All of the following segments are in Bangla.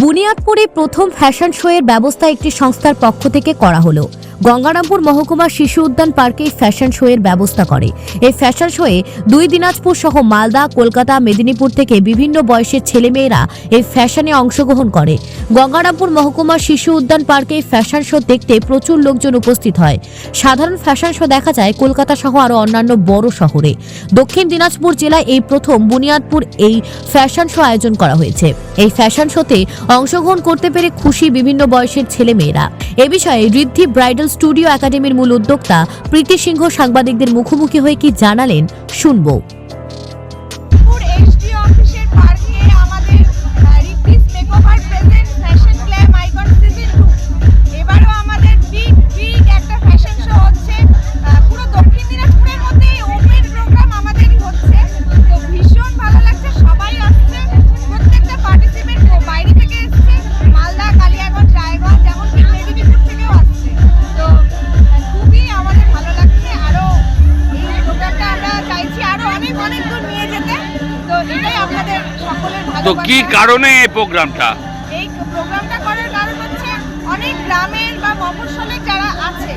বুনিয়াদপুরে প্রথম ফ্যাশন শোয়ের ব্যবস্থা একটি সংস্থার পক্ষ থেকে করা হলো। গঙ্গারামপুর মহকুমা শিশু উদ্যান পার্কে ফ্যাশন শো এর ব্যবস্থা করে। এই ফ্যাশন শোয়ে দুই দিনাজপুর সহ মালদা, কলকাতা, মেদিনীপুর থেকে বিভিন্ন বয়সের ছেলেমেয়েরা এই ফ্যাশনে অংশগ্রহণ করে। গঙ্গারামপুর মহকুমা শিশু উদ্যান পার্কে ফ্যাশন শো দেখতে প্রচুর লোকজন উপস্থিত হয়। সাধারণ ফ্যাশন শো দেখা যায় কলকাতা সহ আরও অন্যান্য বড় শহরে। দক্ষিণ দিনাজপুর জেলায় এই প্রথম বুনিয়াদপুর এই ফ্যাশন শো আয়োজন করা হয়েছে। এই ফ্যাশন শোতে অংশগ্রহণ করতে পেরে খুশি বিভিন্ন বয়সের ছেলেমেয়েরা। এ বিষয়ে ঋদ্ধি ব্রাইডাল স্টুডিও একাডেমির মূল উদ্যোক্তা প্রীতি সিংহ সাংবাদিকদের মুখোমুখি হয়ে কি জানালেন শুনব। অনেক অনেক দূর নিয়ে যেতে। তো এটাই আপনাদের সকলের তো কি কারণে এই প্রোগ্রামটা? এই প্রোগ্রামটা করার কারণ হচ্ছে অনেক গ্রামের বা মফস্বলের যারা আছে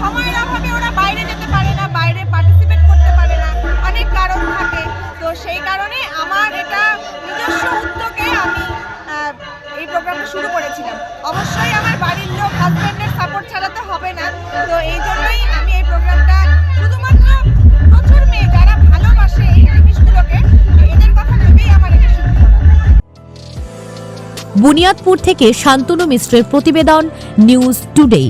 সময়ের অভাবে ওরা বাইরে যেতে পারে না বাইরে পার্টিসিপেট করতে পারে না অনেক কারণ থাকে। তো সেই কারণে আমার এটা নিজস্ব উদ্যোগে আমি এই প্রোগ্রামটা শুরু করেছিলাম। অবশ্যই আমার বাড়ির লোক হাজব্যান্ডের সাপোর্ট ছাড়া তো হবে না। তো এই বুনিয়াদপুর থেকে শান্তনু মিশ্রের প্রতিবেদন নিউজ টুডে।